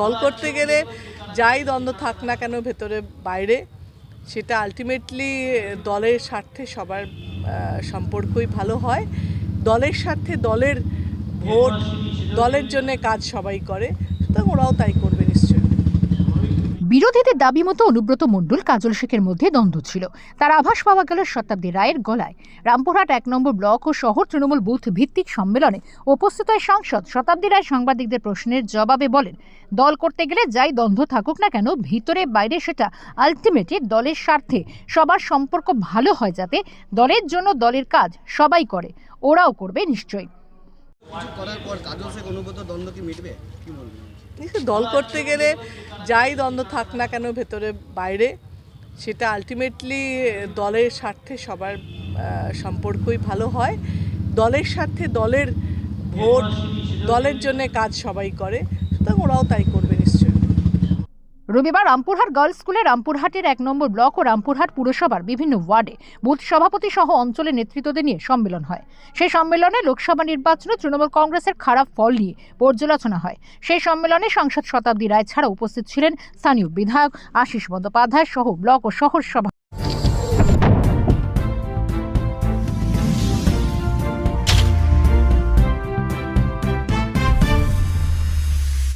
দল করতে গেলে যাই দ্বন্দ্ব থাক না কেন ভেতরে বাইরে, সেটা আলটিমেটলি দলের স্বার্থে সবার সম্পর্কই ভালো হয়। দলের স্বার্থে দলের ভোট, দলের জন্য কাজ সবাই করে, সুতরাং ওরাও তাই করবে নিশ্চয়ই। বিরোধীদের দাবি মতো অনুব্রত মণ্ডল কাজল শেখের মধ্যে দ্বন্দ্ব ছিল। তার আভাস পাওয়া গেল শতাব্দী রায়ের গলায়। রামপুরহাট এক নম্বর ব্লক ও শহর তৃণমূল বুথ ভিত্তিক সম্মেলনে উপস্থিত হয় সাংসদ। শতাব্দী রায় সাংবাদিকদের প্রশ্নের জবাবে বলেন দল করতে গেলে যাই দ্বন্দ্ব থাকুক না কেন ভিতরে বাইরে সেটা আলটিমেটলি দলের স্বার্থে সবার সম্পর্ক ভালো হয় যাতে দলের জন্য দলের কাজ সবাই করে ওরাও করবে নিশ্চয়ই। করার পর কাজল শেখ অনুব্রত দ্বন্দ্ব কি মিটবে? কি বলবেন? নিশ্চয়ই দল করতে গেলে যাই দ্বন্দ্ব থাক না কেন ভেতরে বাইরে, সেটা আলটিমেটলি দলের স্বার্থে সবার সম্পর্কই ভালো হয়। দলের স্বার্থে দলের ভোট, দলের জন্য কাজ সবাই করে, সুতরাং ওরাও তাই করবে। রবিবার রামপুরহাট গার্লস স্কুলে রামপুরহাটের এক নম্বর ব্লক ও রামপুরহাট পুরসভার বিভিন্ন ওয়ার্ডে বুথ সভাপতি সহ অঞ্চলের নেতৃত্বদের নিয়ে সম্মেলন হয়। সেই সম্মেলনে লোকসভা নির্বাচনে তৃণমূল কংগ্রেসের খারাপ ফল নিয়ে পর্যালোচনা হয়। সেই সম্মেলনে সাংসদ শতাব্দী রায় ছাড়া উপস্থিত ছিলেন স্থানীয় বিধায়ক আশিস বন্দ্যোপাধ্যায় সহ ব্লক ও শহর সভা